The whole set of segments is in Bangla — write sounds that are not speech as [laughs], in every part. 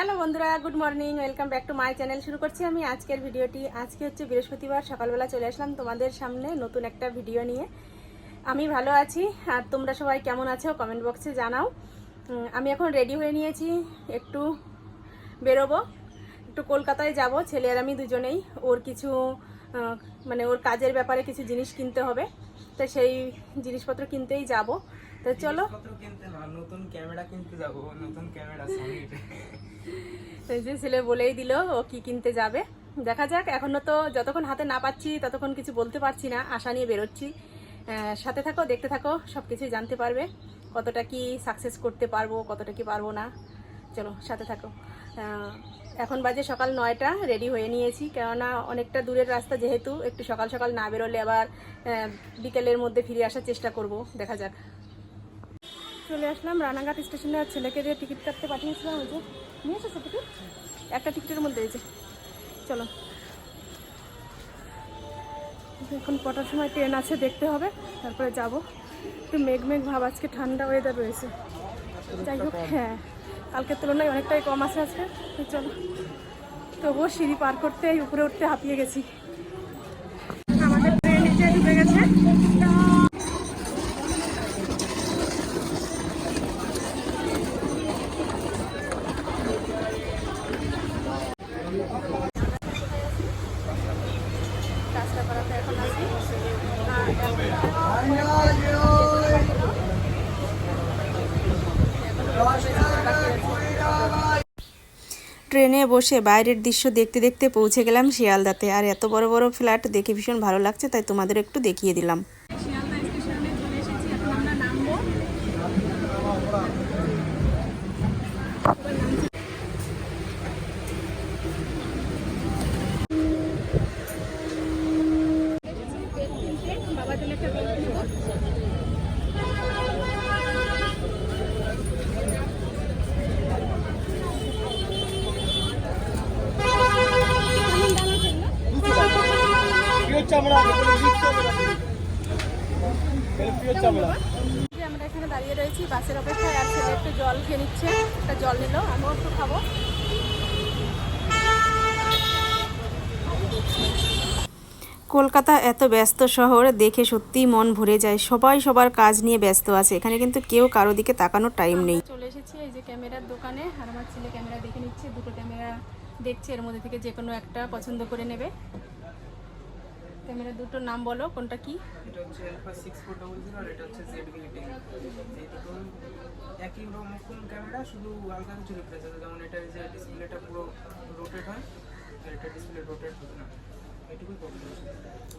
হ্যালো বন্ধুরা, good morning, welcome back to my channel. শুরু করছি আমি আজকের ভিডিওটি। আজকে হচ্ছে বৃহস্পতিবার, সকালবেলা চলে আসলাম তোমাদের সামনে নতুন একটা ভিডিও নিয়ে। আমি ভালো আছি, আর তোমরা সবাই কেমন আছো কমেন্ট বক্সে জানাও। আমি এখন রেডি হয়ে নিয়েছি, একটু বেরোবো, একটু কলকাতায় যাব, ছেলে আর আমি দুজনেই। ওর কিছু মানে ওর কাজের ব্যাপারে কিছু জিনিস কিনতে হবে। তো সেই জিনিসপত্র কিনতেই যাব। তো চলো। নতুন ক্যামেরা কিনতে যাব নতুন ক্যামেরা যে ছেলে বলেই দিল ও কি কিনতে যাবে। দেখা যাক এখনও তো যতক্ষণ হাতে না পাচ্ছি ততক্ষণ কিছু বলতে পারছি না আশা নিয়ে বেরোচ্ছি। সাথে থাকো দেখতে থাকো সব কিছুই জানতে পারবে কতটা কি সাকসেস করতে পারব কতটা কি পারব না। চলো সাথে থাকো। এখন বাজে সকাল নয়টা রেডি হয়ে নিয়েছি। কেননা অনেকটা দূরের রাস্তা যেহেতু, একটু সকাল সকাল না বেরোলে আবার বিকেলের মধ্যে ফিরে আসার চেষ্টা করব। দেখা যাক। চলে আসলাম রানাঘাট স্টেশনে, আর ছেলেকে দিয়ে টিকিট কাটতে পাঠিয়েছিলাম ওই যে। নিয়ে এসেছ টিকিট একটা টিকিটের মধ্যে এই যে। চলো। এখন কটার সময় ট্রেন আছে, দেখতে হবে। তারপরে যাব। একটু মেঘ মেঘ ভাব, আজকে ঠান্ডা ওয়েদার রয়েছে। যাই হোক হ্যাঁ। কালকের তুলনায় অনেকটাই কম আছে আজকে। চলো, তবুও সিঁড়ি পার করতে উপরে উঠতে হাঁপিয়ে গেছি আমাদের ট্রেন নিচে ঢুকে গেছে কাঁচরাপাড়াতে এখন আছি আর ট্রেনে বসে বাইরের দৃশ্য দেখতে দেখতে পৌঁছে গেলাম শিয়ালদাতে। আর এত বড় বড় ফ্ল্যাট দেখে ভীষণ ভালো লাগছে, তাই তোমাদের একটু দেখিয়ে দিলাম। আমরা এখানে দাঁড়িয়ে রয়েছি বাসের অপেক্ষায় আর ছেলে একটু জল খেয়ে নিচ্ছে একটা জল নিল আমিও একটু খাব। কলকাতা এত ব্যস্ত শহর দেখে সত্যিই মন ভরে যায়। সবাই সবার কাজ নিয়ে ব্যস্ত আছে এখানে কিন্তু কেউ কারও দিকে তাকানোর টাইম নেই। চলে এসেছি এই যে ক্যামেরার দোকানে আর আমার ছেলে ক্যামেরা দেখে নিচ্ছে দুটো ক্যামেরা দেখছে এর মধ্যে থেকে যে কোনো একটা পছন্দ করে নেবে। ক্যামেরা দুটোর নাম বলো কোনটা কি? এটা হচ্ছে সিক্স ফোর ডবল আর এটা হচ্ছে জেড গ্লিটিং এই দুটো একই রকম ক্যামেরা শুধু হালকা কিছু ডিফারেন্স আছে। যেমন এটা যে ডিসপ্লেটা পুরো রোটেট হয় আর এটা ডিসপ্লে রোটেট হবে না।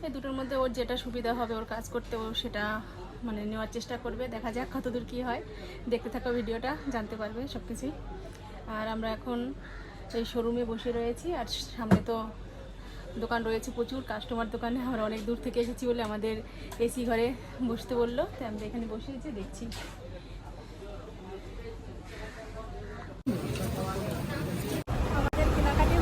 এই দুটোর মধ্যে ওর যেটা সুবিধা হবে ওর কাজ করতে ও সেটা মানে নেওয়ার চেষ্টা করবে। দেখা যাক কতদূর কী হয়। দেখতে থাকো ভিডিওটা জানতে পারবে সব কিছুই আর আমরা এখন এই শোরুমে বসে রয়েছি আর সামনে তো দোকান রয়েছে প্রচুর কাস্টমার দোকানে আমরা অনেক দূর থেকে এসেছি বলে আমাদের এসি ঘরে বসতে বলল। তাই আমরা এখানে বসে বসেছি দেখছি। আমাদের কেনাকাটি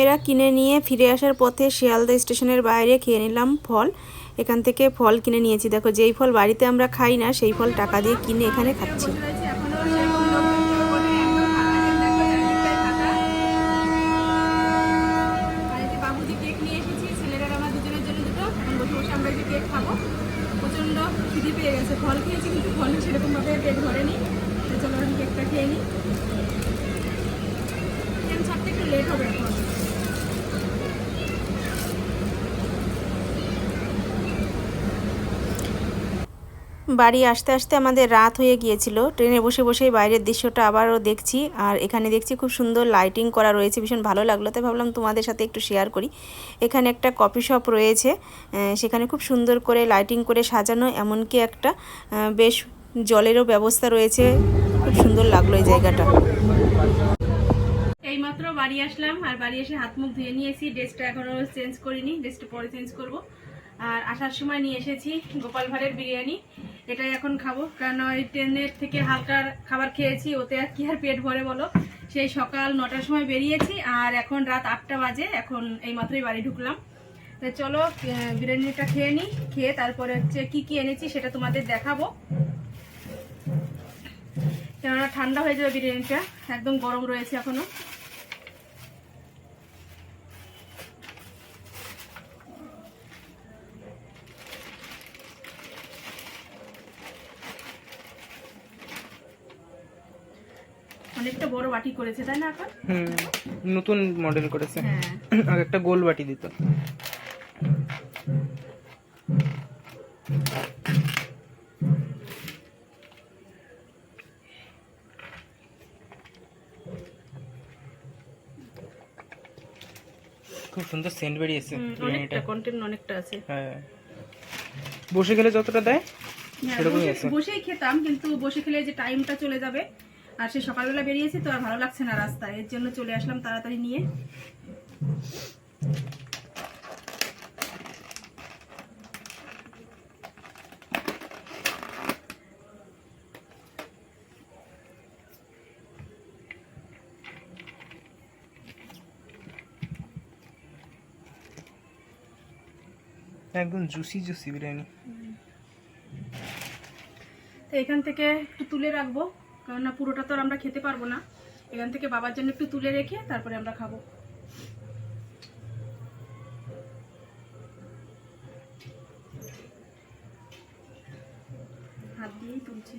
ক্যামেরা কিনে নিয়ে ফিরে আসার পথে শিয়ালদা স্টেশনের বাইরে খেয়ে নিলাম ফল। এখান থেকে ফল কিনে নিয়েছি। দেখো, যেই ফল বাড়িতে আমরা খাই না, সেই ফল টাকা দিয়ে কিনে এখানে খাচ্ছি রয়েছে এখনও সেরকম লোকজন কেউ বলে একদম ফাঁকা দেখো চারিদিকটাই ফাঁকা আর এই যে বাবুজি কেক নিয়ে এসেছি ছেলেরা আর আমার দুজনের জন্য দুটো এখন বসে বসে আমরা এই যে কেক খাব প্রচণ্ড খিদে পেয়ে গেছে ফল খেয়েছি কিন্তু ফল সেরকমভাবে পেট ভরেনি তো চলো আমি কেকটা খেয়ে নিই ট্রেন ছাড়তে একটু লেট হবে এখন বাড়ি আসতে আসতে আমাদের রাত হয়ে গিয়েছিল। ট্রেনে বসে বসেই বাইরের দৃশ্যটা আবারও দেখছি আর এখানে দেখছি খুব সুন্দর লাইটিং করা রয়েছে, ভীষণ ভালো লাগল। তাই ভাবলাম তোমাদের সাথে একটু শেয়ার করি। এখানে একটা কফি শপ রয়েছে সেখানে খুব সুন্দর করে লাইটিং করে সাজানো, এমনকি একটা বেশ জলেরও ব্যবস্থা রয়েছে। খুব সুন্দর লাগল এই জায়গাটা। এইমাত্র বাড়ি আসলাম আর বাড়ি এসে হাত মুখ ধুয়ে নিয়েছি। ড্রেসটা এখনও চেঞ্জ করিনি, ড্রেসটা পরে চেঞ্জ করব। আর আসার সময় নিয়ে এসেছি গোপাল ভাড়ের বিরিয়ানি। এটাই এখন খাব। কারণ ওই ট্রেনের থেকে হালকা খাবার খেয়েছি, ওতে আর কি আর পেট ভরে বলো? সেই সকাল নটার সময় বেরিয়েছি আর এখন রাত আটটা বাজে, এখন এই মাত্রই বাড়ি ঢুকলাম। চলো বিরিয়ানিটা খেয়ে নিই, খেয়ে তারপরে হচ্ছে কি কি এনেছি সেটা তোমাদের দেখাবো। কেননা ঠান্ডা হয়ে যাবে বিরিয়ানিটা, একদম গরম রয়েছে এখনও অনেকটা বড় বাটি করেছে তাই না এখন? হুম নতুন মডেল করেছে। হ্যাঁ। আর একটা গোল বাটি দিত। খুব সুন্দর সেন্ট বেরিয়েছে অনেকটা কন্টেন্ট অনেকটা আছে। হ্যাঁ। বসে গেলে যতটা দেয় হ্যাঁ, সেরকমই বসে- আছে। বসেই খেতাম কিন্তু বসে খেলে যে টাইমটা চলে যাবে আর সে সকালবেলা বেরিয়েছি তো আর ভালো লাগছে না রাস্তায়। এর জন্য চলে আসলাম তাড়াতাড়ি নিয়ে। একদম জুসি জুসি বিরিয়ানি। তো এখান থেকে একটু তুলে রাখব। কারণ না পুরোটা তো আর আমরা খেতে পারব না। এখান থেকে বাবার জন্য একটু তুলে রেখে তারপরে আমরা খাব। হাত দিয়েই তুলছি।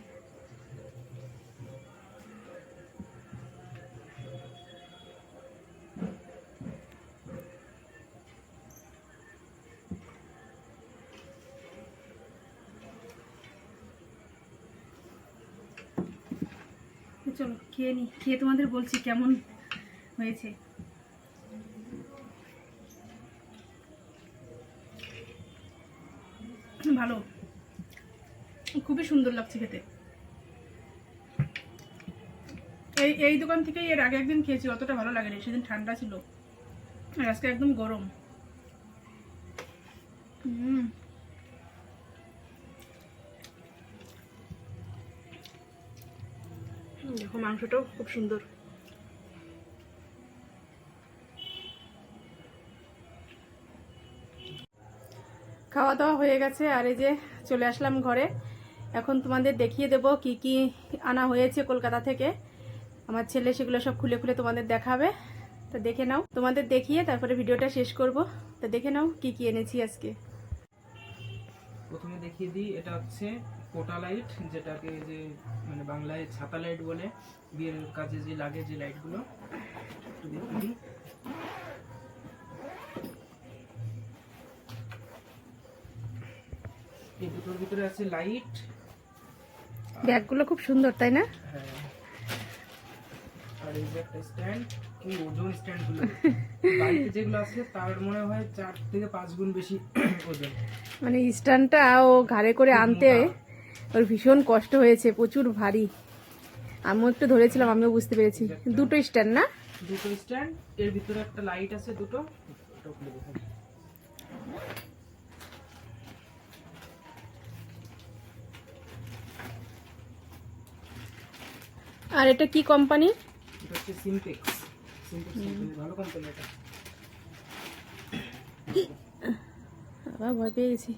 চলো, খেয়ে নি, খেয়ে তোমাদের বলছি কেমন হয়েছে। ভালো। খুবই সুন্দর লাগছে খেতে। এই এই দোকান থেকেই এর আগে একদিন খেয়েছি, অতটা ভালো লাগেনি, সেদিন ঠান্ডা ছিল। আর আজকে একদম গরম। হুম। দেখো মাংসটাও খুব সুন্দর। খাওয়া দাওয়া হয়ে গেছে, আর এই যে চলে আসলাম ঘরে। এখন তোমাদের দেখিয়ে দেব কি কি আনা হয়েছে কলকাতা থেকে। আমার ছেলে সেগুলো সব খুলে খুলে তোমাদের দেখাবে। তো দেখে নাও। তোমাদের দেখিয়ে তারপরে ভিডিওটা শেষ করব। তো দেখে নাও কি কি এনেছি আজকে। প্রথমে দেখিয়ে দিই এটা হচ্ছে কোটা লাইট যেটাকে যে মানে বাংলায় ছাতা লাইট বলে। বিয়ের কাজে যে লাগে যে লাইটগুলো। এই দুটোর ভিতরে আছে লাইট। ব্যাগগুলো খুব সুন্দর তাই না? হ্যাঁ। আর এই যে একটা স্ট্যান্ড কি ওজন স্ট্যান্ডগুলো [laughs] বাড়িতে যেগুলো আছে তার মনে হয় চার থেকে পাঁচ গুণ বেশি ওজন। মানে স্ট্যান্ডটা ও ঘাড়ে করে আনতে ওর ভীষণ কষ্ট হয়েছে প্রচুর ভারী। আমিও একটু ধরেছিলাম আমিও বুঝতে পেরেছি। দুটো স্ট্যান্ড না? দুটো স্ট্যান্ড এর ভিতরে একটা লাইট আছে দুটো। আর এটা কি কোম্পানি এটা হচ্ছে সিমটেক্স সিমটেক্স ভালো কোম্পানি এটা। আবার ভয় পেয়ে গেছি।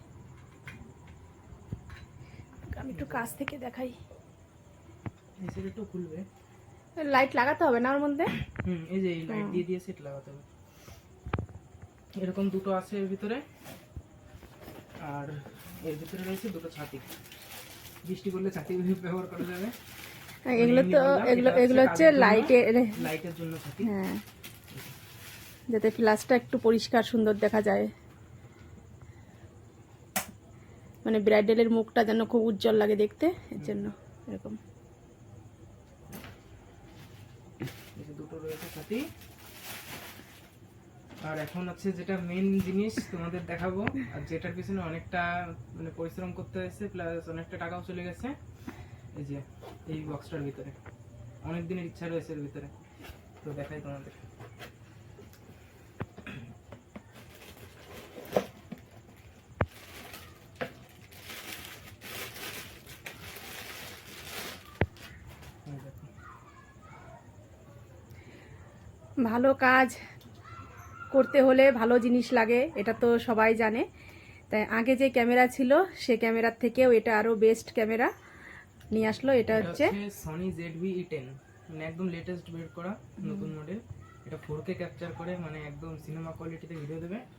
আমি একটু কাছ থেকে দেখাই। একটু খুলবে লাইট লাগাতে হবে না ওর মধ্যে? হুম এই যে লাইট দিয়ে দিয়ে সেট লাগাতে হবে। এরকম দুটো আছে এর ভিতরে। আর এর ভিতরে রয়েছে দুটো ছাতি। বৃষ্টি পড়লে ছাতি [laughs] ব্যবহার করা যাবে। হ্যাঁ, এগুলো তো এগুলো এগুলো হচ্ছে লাইটের লাইটের জন্য ছাতি। হ্যাঁ। যাতে ফ্ল্যাশটা একটু পরিষ্কার সুন্দর দেখা যায়। মানে ব্রাইডালের মুখটা যেন খুব উজ্জ্বল লাগে দেখতে, এর জন্য এরকম। দুটো রয়েছে আর এখন আছে যেটা মেন জিনিস তোমাদের দেখাবো, আর যেটার পিছনে অনেকটা মানে পরিশ্রম করতে হয়েছে প্লাস অনেকটা টাকাও চলে গেছে। এই যে, এই বক্সটার ভিতরে। অনেক দিনের ইচ্ছা রয়েছে এর ভিতরে। তো দেখাই তোমাদের। ভালো কাজ করতে হলে ভালো জিনিস লাগে এটা তো সবাই জানে। তাই আগে যে ক্যামেরা ছিল সে ক্যামেরার থেকেও এটা আরও বেস্ট ক্যামেরা নিয়ে আসলো এটা হচ্ছে সনি জেডভি ই টেন মানে একদম লেটেস্ট বের করা নতুন মডেল এটা ফোর কে ক্যাপচার করে মানে একদম সিনেমা কোয়ালিটিতে ভিডিও দেবে। [coughs]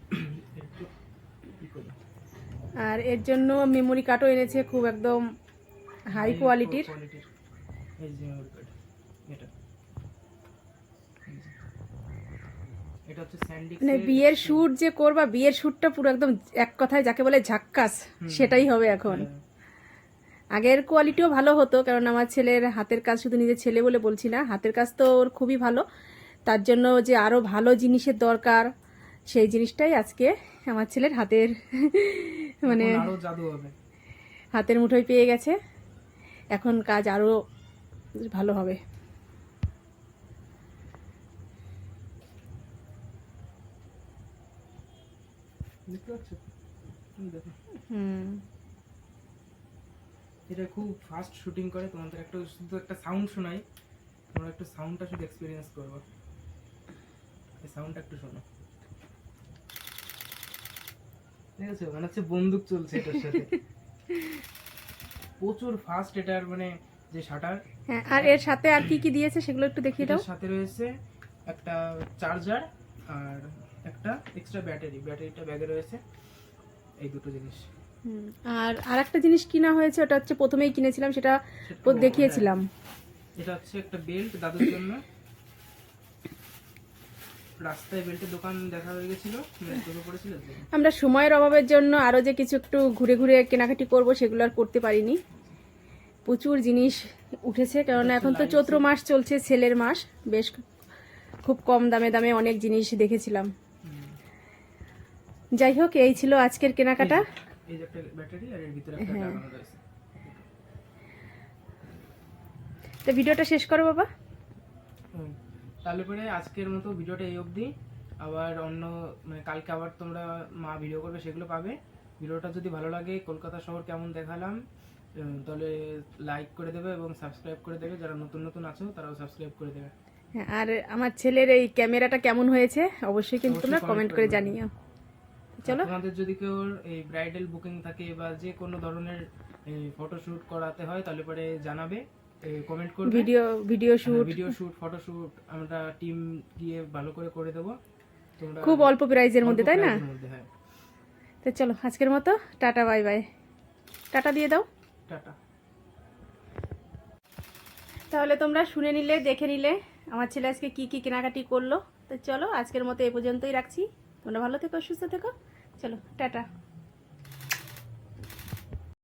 আর এর জন্য মেমোরি কার্ডও এনেছে খুব একদম হাই কোয়ালিটির কোয়ালিটির এই যে মেমোরি কার্ড এটা এই যে। এটা হচ্ছে মানে বিয়ের শ্যুট যে করবা বিয়ের শ্যুটটা পুরো একদম এক কথায় যাকে বলে ঝাক্কাস সেটাই হবে এখন। আগের কোয়ালিটিও ভালো হতো কারণ আমার ছেলের হাতের কাজ শুধু নিজের ছেলে বলে বলছি না হাতের কাজ তো ওর খুবই ভালো। তার জন্য যে আরও ভালো জিনিসের দরকার সেই জিনিসটাই আজকে আমার ছেলের হাতের মানে হাতের মুঠোয় পেয়ে গেছে। এখন কাজ আরও ভালো হবে। দেখো। হুম। এটা খুব ফাস্ট শুটিং করে তোমাদের একটা শুধু একটা সাউন্ড শোনাই। তোমরা একটু সাউন্ডটা শুধু এক্সপিরিয়েন্স করব। এই সাউন্ডটা একটু শোনো। ঠিক আছে? মানে হচ্ছে বন্দুক চলছে এটার সাথে। প্রচুর ফাস্ট এটার মানে যে শাটার হ্যাঁ আর এর সাথে আর কি কি দিয়েছে সেগুলো একটু দেখিয়ে দাও। সাথে রয়েছে একটা চার্জার আর একটা এক্সট্রা ব্যাটারি ব্যাটারিটা ব্যাগে রয়েছে। এই দুটো জিনিস। আর আর একটা জিনিস কিনা হয়েছে ওটা হচ্ছে প্রথমেই কিনেছিলাম সেটা দেখিয়েছিলাম। এটা হচ্ছে একটা বেল্ট দাদুর জন্য। রাস্তায় বেল্টের দোকান দেখা হয়ে গেছিল চোখে পড়েছিল তো। আমরা সময়ের অভাবের জন্য আরও যে কিছু একটু ঘুরে ঘুরে কেনাকাটি করব সেগুলো আর করতে পারিনি। প্রচুর জিনিস উঠেছে কারণ এখন তো চৈত্র মাস চলছে ছেলের মাস। বেশ খুব কম দামে দামে অনেক জিনিস দেখেছিলাম। যাই হোক এই ছিল আজকের কেনাকাটা। হ্যাঁ। তো ভিডিওটা শেষ করো বাবা। তাহলে পরে আজকের মতো ভিডিওটা এই অবধি। আবার অন্য মানে কালকে আবার তোমরা মা ভিডিও করবে সেগুলো পাবে। ভিডিওটা যদি ভালো লাগে কলকাতা শহর কেমন দেখালাম তাহলে লাইক করে দেবে এবং সাবস্ক্রাইব করে দেবে। যারা নতুন নতুন আছো তারাও সাবস্ক্রাইব করে দেবে। হ্যাঁ, আর আমার ছেলের এই ক্যামেরাটা কেমন হয়েছে অবশ্যই কিন্তু তোমরা কমেন্ট করে জানিও। চলো। তোমাদের যদি কেউ এই ব্রাইডাল বুকিং থাকে বা যে কোনো ধরনের ফটোশুট করাতে হয় তাহলে পরে জানাবে কমেন্ট করবে। Video video shoot video shoot photoshoot আমরা টিম গিয়ে ভালো করে করে দেবো। তোমরা খুব অল্প প্রাইজের মধ্যে তাই না? হ্যাঁ। তো চলো আজকের মতো টাটা বাই বাই টাটা দিয়ে দাও। টাটা। তাহলে তোমরা শুনে নিলে দেখে নিলে আমার ছেলে আজকে কি কি কেনাকাটি করল। তো চলো আজকের মতো এ পর্যন্তই রাখছি। তোমরা ভালো থেকো সুস্থ থেকো। চলো টাটা।